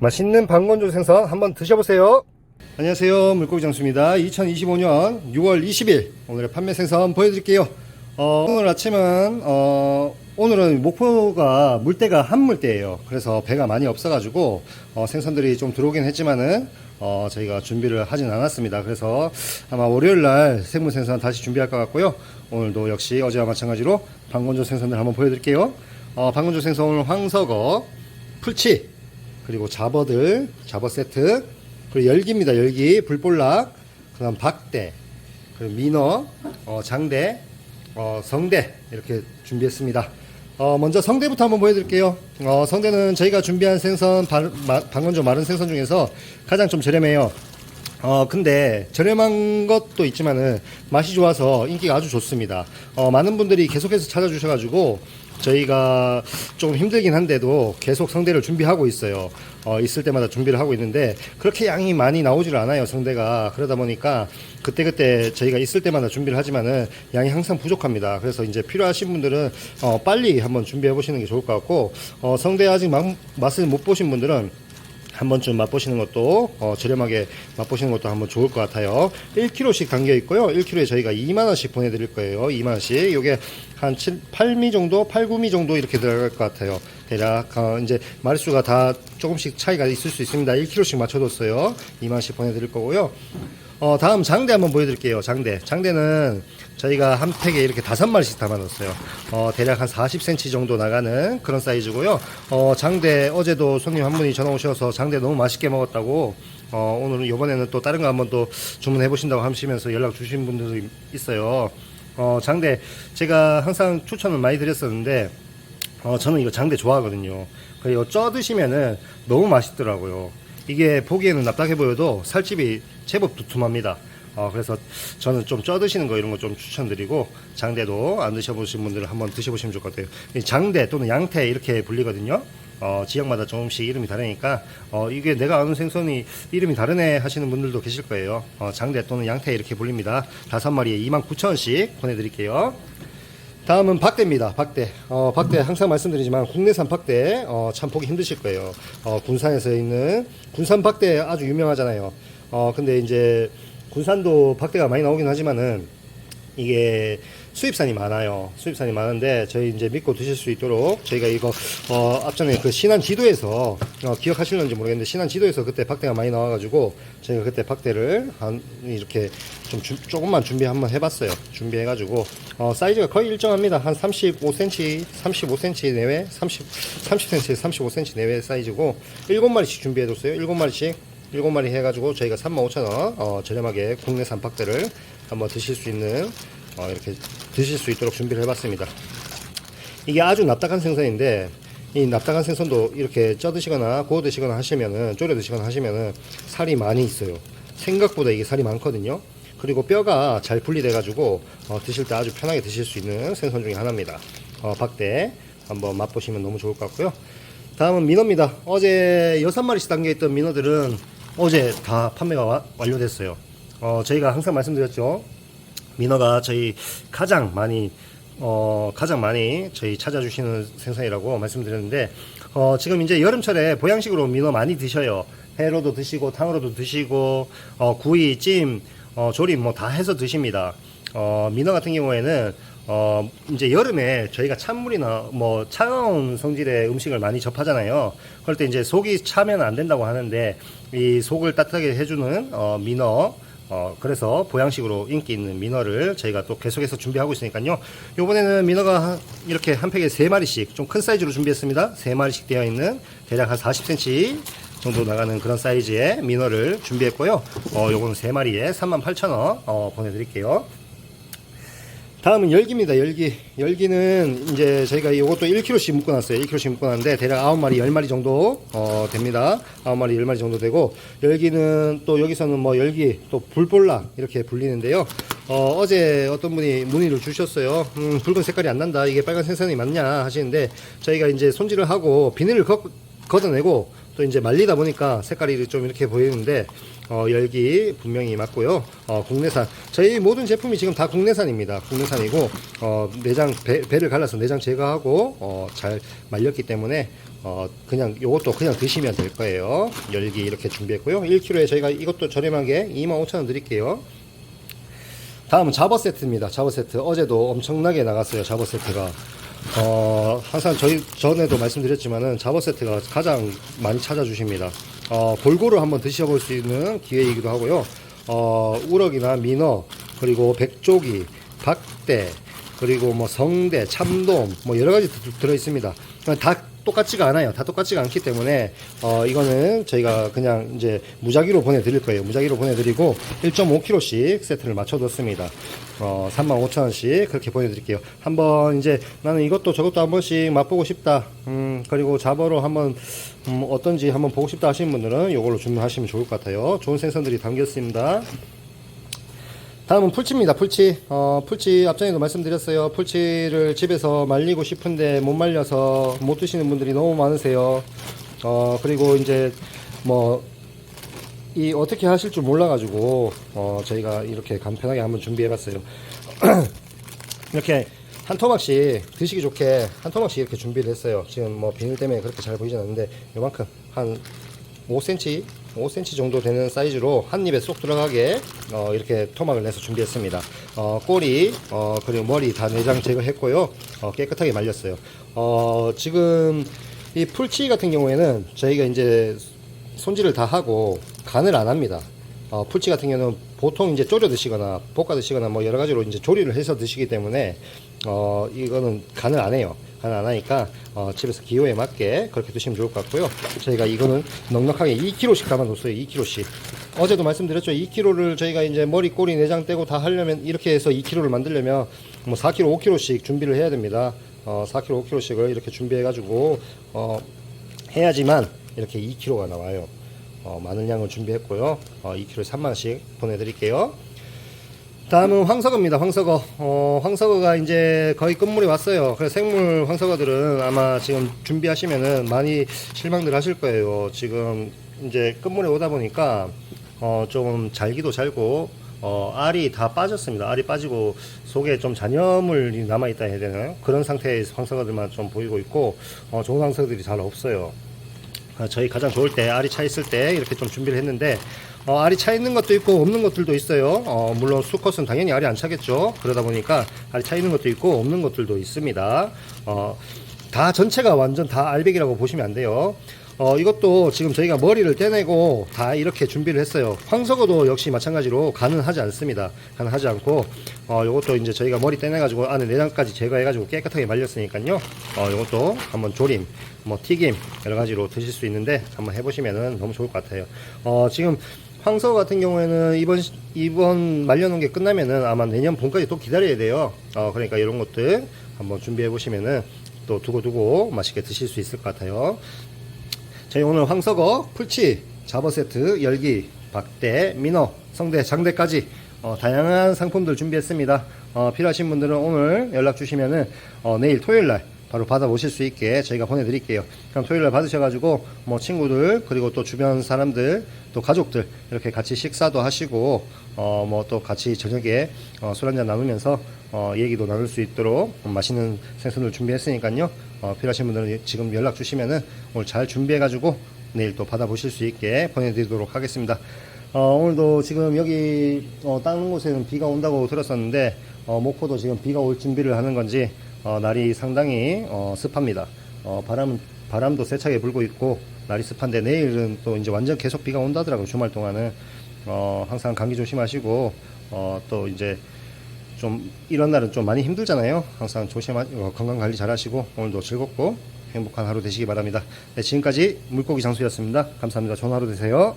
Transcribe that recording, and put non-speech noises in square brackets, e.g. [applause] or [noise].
맛있는 방건조 생선 한번 드셔보세요. 안녕하세요. 물고기 장수입니다. 2025년 6월 20일 오늘의 판매 생선 보여드릴게요. 어, 오늘 아침은 어, 오늘은 목포가 물때가 한물때예요. 그래서 배가 많이 없어가지고 어, 생선들이 좀 들어오긴 했지만은 어, 저희가 준비를 하진 않았습니다. 그래서 아마 월요일 날 생물 생선 다시 준비할 것 같고요. 오늘도 역시 어제와 마찬가지로 방건조 생선들 한번 보여드릴게요. 어, 방건조 생선 황석어, 풀치, 그리고 잡어들, 잡어 세트, 그리고 열기입니다. 열기, 불볼락, 그 다음 박대, 그리고 민어, 어, 장대, 어, 성대 이렇게 준비했습니다. 어, 먼저 성대부터 한번 보여드릴게요. 어, 성대는 저희가 준비한 생선, 바, 마, 방건조 마른 생선 중에서 가장 좀 저렴해요. 어, 근데 저렴한 것도 있지만은 맛이 좋아서 인기가 아주 좋습니다. 어, 많은 분들이 계속해서 찾아주셔가지고 저희가 좀 힘들긴 한데도 계속 성대를 준비하고 있어요. 어, 있을 때마다 준비를 하고 있는데 그렇게 양이 많이 나오질 않아요. 성대가. 그러다 보니까 그때그때 저희가 있을 때마다 준비를 하지만은 양이 항상 부족합니다. 그래서 이제 필요하신 분들은 어, 빨리 한번 준비해 보시는 게 좋을 것 같고 어, 성대 아직 맛, 맛을 못 보신 분들은 한 번쯤 맛보시는 것도 어, 저렴하게 맛보시는 것도 한번 좋을 것 같아요. 1kg씩 담겨 있고요. 1kg에 저희가 2만 원씩 보내드릴 거예요. 2만 원씩. 이게 한 7, 8미 정도, 8, 9미 정도 이렇게 들어갈 것 같아요. 대략 어, 이제 마리수가 다 조금씩 차이가 있을 수 있습니다. 1kg씩 맞춰뒀어요. 2만 원씩 보내드릴 거고요. 어, 다음 장대 한번 보여드릴게요. 장대. 장대는 저희가 한 팩에 이렇게 다섯 마리씩 담아놨어요. 어, 대략 한 40cm 정도 나가는 그런 사이즈고요. 어, 장대 어제도 손님 한 분이 전화 오셔서 장대 너무 맛있게 먹었다고 어, 오늘은 이번에는 또 다른 거 한번 또 주문해 보신다고 하시면서 연락 주신 분들도 있어요. 어, 장대 제가 항상 추천을 많이 드렸었는데 어, 저는 이거 장대 좋아하거든요. 그리고 쪄 드시면은 너무 맛있더라고요. 이게 보기에는 납작해 보여도 살집이 제법 두툼합니다. 어, 그래서 저는 좀 쪄 드시는 거 이런 거 좀 추천드리고 장대도 안 드셔보신 분들은 한번 드셔보시면 좋을 것 같아요. 이 장대 또는 양태 이렇게 불리거든요. 어, 지역마다 조금씩 이름이 다르니까 어, 이게 내가 아는 생선이 이름이 다르네 하시는 분들도 계실 거예요. 어, 장대 또는 양태 이렇게 불립니다. 다섯 마리에 29,000원씩 보내드릴게요. 다음은 박대입니다. 박대. 어, 박대 항상 말씀드리지만 국내산 박대 어, 참 보기 힘드실 거예요. 어, 군산에서 있는 군산 박대 아주 유명하잖아요. 어, 근데 이제 군산도 박대가 많이 나오긴 하지만은 이게 수입산이 많아요. 수입산이 많은데 저희 이제 믿고 드실 수 있도록 저희가 이거 어 앞전에 그 신안 지도에서 어 기억하실는지 모르겠는데 신안 지도에서 그때 박대가 많이 나와가지고 저희가 그때 박대를 한 이렇게 좀 주- 조금만 준비 한번 해봤어요. 준비해가지고 어 사이즈가 거의 일정합니다. 한 35cm, 35cm 내외, 30 30cm, 35cm 내외 사이즈고 7마리씩 준비해뒀어요. 7마리씩. 7마리 해가지고 저희가 35,000원 어, 저렴하게 국내산 박대를 한번 드실 수 있는 어, 이렇게 드실 수 있도록 준비를 해봤습니다. 이게 아주 납작한 생선인데 이 납작한 생선도 이렇게 쪄 드시거나 구워 드시거나 하시면은 졸여 드시거나 하시면은 살이 많이 있어요. 생각보다 이게 살이 많거든요. 그리고 뼈가 잘 분리돼 가지고 어, 드실 때 아주 편하게 드실 수 있는 생선 중에 하나입니다. 어, 박대 한번 맛보시면 너무 좋을 것 같고요. 다음은 민어입니다. 어제 여섯 마리씩 담겨 있던 민어들은 어제 다 판매가 와- 완료됐어요. 어, 저희가 항상 말씀드렸죠. 민어가 저희 가장 많이 어 가장 많이 저희 찾아주시는 생선이라고 말씀드렸는데 어 지금 이제 여름철에 보양식으로 민어 많이 드셔요 회로도 드시고 탕으로도 드시고 어 구이 찜 어, 조림 뭐 다 해서 드십니다 어 민어 같은 경우에는 어 이제 여름에 저희가 찬물이나 뭐 차가운 성질의 음식을 많이 접하잖아요 그럴 때 이제 속이 차면 안 된다고 하는데 이 속을 따뜻하게 해주는 어 민어 어, 그래서 보양식으로 인기 있는 민어를 저희가 또 계속해서 준비하고 있으니까요. 요번에는 민어가 한- 이렇게 한 팩에 세마리씩 좀 큰 사이즈로 준비했습니다. 세마리씩 되어 있는 대략 한 40cm 정도 나가는 그런 사이즈의 민어를 준비했고요. 어, 요거는 세마리에 38,000원 어, 보내드릴게요. 다음은 열기입니다. 열기. 열기는 이제 저희가 이것도 1kg씩 묶어놨어요. 1kg씩 묶어놨는데 대략 9마리, 10마리 정도 어, 됩니다. 9마리, 10마리 정도 되고 열기는 또 여기서는 뭐 열기, 또 불볼락 이렇게 불리는데요. 어, 어제 어떤 분이 문의를 주셨어요. 음, 붉은 색깔이 안 난다. 이게 빨간 생선이 맞냐 하시는데 저희가 이제 손질을 하고 비닐을 걷, 걷어내고 또 이제 말리다 보니까 색깔이 좀 이렇게 보이는데 어, 열기 분명히 맞고요. 어, 국내산 저희 모든 제품이 지금 다 국내산입니다. 국내산이고 어, 내장 배, 배를 갈라서 내장 제거하고 어, 잘 말렸기 때문에 어, 그냥 요것도 그냥 드시면 될 거예요. 열기 이렇게 준비했고요. 1kg에 저희가 이것도 저렴하게 25,000원 드릴게요. 다음은 잡어 세트입니다. 잡어 세트. 어제도 엄청나게 나갔어요. 잡어 세트가. 어, 항상 저희 전에도 말씀드렸지만은 잡어 세트가 가장 많이 찾아주십니다. 어, 골고루 한번 드셔볼 수 있는 기회이기도 하고요. 어, 우럭이나 민어, 그리고 백조기, 박대, 그리고 뭐 성대, 참돔, 뭐 여러 가지 들- 들어 있습니다. 다 똑같지가 않아요. 다 똑같지가 않기 때문에 어 이거는 저희가 그냥 이제 무작위로 보내드릴 거예요. 무작위로 보내드리고 1.5kg씩 세트를 맞춰뒀습니다. 어 35,000원씩 그렇게 보내드릴게요. 한번 이제 나는 이것도 저것도 한 번씩 맛보고 싶다. 음 그리고 잡어로 한번 음, 어떤지 한번 보고 싶다 하시는 분들은 이걸로 주문하시면 좋을 것 같아요. 좋은 생선들이 담겼습니다. 다음은 풀치입니다. 풀치. 어, 풀치 앞전에도 말씀드렸어요. 풀치를 집에서 말리고 싶은데 못 말려서 못 드시는 분들이 너무 많으세요. 어, 그리고 이제 뭐 이 어떻게 하실 줄 몰라가지고 어, 저희가 이렇게 간편하게 한번 준비해봤어요. [clears throat] 이렇게 한 토막씩 드시기 좋게 한 토막씩 이렇게 준비를 했어요. 지금 뭐 비닐 때문에 그렇게 잘 보이진 않는데 요만큼 한 5cm, 5cm 정도 되는 사이즈로 한 입에 쏙 들어가게 어, 이렇게 토막을 내서 준비했습니다. 어, 꼬리 어, 그리고 머리 다 내장 제거했고요. 어, 깨끗하게 말렸어요. 어, 지금 이 풀치 같은 경우에는 저희가 이제 손질을 다 하고 간을 안 합니다. 어, 풀치 같은 경우는 보통 이제 졸여 드시거나 볶아 드시거나 뭐 여러 가지로 이제 조리를 해서 드시기 때문에 어, 이거는 간을 안 해요. 안 하니까 어, 집에서 기호에 맞게 그렇게 드시면 좋을 것 같고요. 저희가 이거는 넉넉하게 2kg씩 담아뒀어요. 2kg씩. 어제도 말씀드렸죠. 2kg를 저희가 이제 머리, 꼬리, 내장 떼고 다 하려면 이렇게 해서 2kg를 만들려면 뭐 4kg, 5kg씩 준비를 해야 됩니다. 어, 4kg, 5kg씩을 이렇게 준비해가지고 어, 해야지만 이렇게 2kg가 나와요. 어, 많은 양을 준비했고요. 어, 2kg에 3만원씩 보내드릴게요. 다음은 황석어입니다. 황석어. 어, 황석어가 이제 거의 끝물이 왔어요. 그래서 생물 황석어들은 아마 지금 준비하시면은 많이 실망들 하실 거예요. 지금 이제 끝물에 오다 보니까 어, 좀 잘기도 잘고 어, 알이 다 빠졌습니다. 알이 빠지고 속에 좀 잔여물이 남아있다 해야 되나요? 그런 상태의 황석어들만 좀 보이고 있고 어, 좋은 황석어들이 잘 없어요. 아, 저희 가장 좋을 때 알이 차 있을 때 이렇게 좀 준비를 했는데 어, 알이 차 있는 것도 있고 없는 것들도 있어요. 어, 물론 수컷은 당연히 알이 안 차겠죠. 그러다 보니까 알이 차 있는 것도 있고 없는 것들도 있습니다. 어, 다 전체가 완전 다 알배기라고 보시면 안 돼요. 어, 이것도 지금 저희가 머리를 떼내고 다 이렇게 준비를 했어요. 황석어도 역시 마찬가지로 간은 하지 않습니다. 간은 하지 않고, 어, 요것도 이제 저희가 머리 떼내가지고 안에 내장까지 제거해가지고 깨끗하게 말렸으니까요. 어, 요것도 한번 조림, 뭐 튀김, 여러 가지로 드실 수 있는데 한번 해보시면은 너무 좋을 것 같아요. 어, 지금 황석어 같은 경우에는 이번, 시- 이번 말려놓은 게 끝나면은 아마 내년 봄까지 또 기다려야 돼요. 어, 그러니까 이런 것들 한번 준비해 보시면은 또 두고두고 맛있게 드실 수 있을 것 같아요. 저희 오늘 황석어, 풀치, 잡어 세트, 열기, 박대, 민어, 성대, 장대까지 어, 다양한 상품들 준비했습니다. 어, 필요하신 분들은 오늘 연락 주시면은 어, 내일 토요일 날 바로 받아보실 수 있게 저희가 보내드릴게요. 그럼 토요일 날 받으셔가지고 뭐 친구들 그리고 또 주변 사람들 또 가족들 이렇게 같이 식사도 하시고 어, 뭐 또 같이 저녁에 어, 술 한잔 나누면서 어, 얘기도 나눌 수 있도록 맛있는 생선을 준비했으니까요. 어, 필요하신 분들은 지금 연락 주시면은 오늘 잘 준비해가지고 내일 또 받아보실 수 있게 보내드리도록 하겠습니다. 어, 오늘도 지금 여기 어, 다른 곳에는 비가 온다고 들었었는데 어, 목포도 지금 비가 올 준비를 하는 건지 어, 날이 상당히 어, 습합니다. 어, 바람 바람도 세차게 불고 있고 날이 습한데 내일은 또 이제 완전 계속 비가 온다더라고요 주말 동안은 어, 항상 감기 조심하시고 어, 또 이제 좀 이런 날은 좀 많이 힘들잖아요. 항상 조심하 어, 건강 관리 잘 하시고 오늘도 즐겁고 행복한 하루 되시기 바랍니다. 네, 지금까지 물고기 장수였습니다. 감사합니다. 좋은 하루 되세요.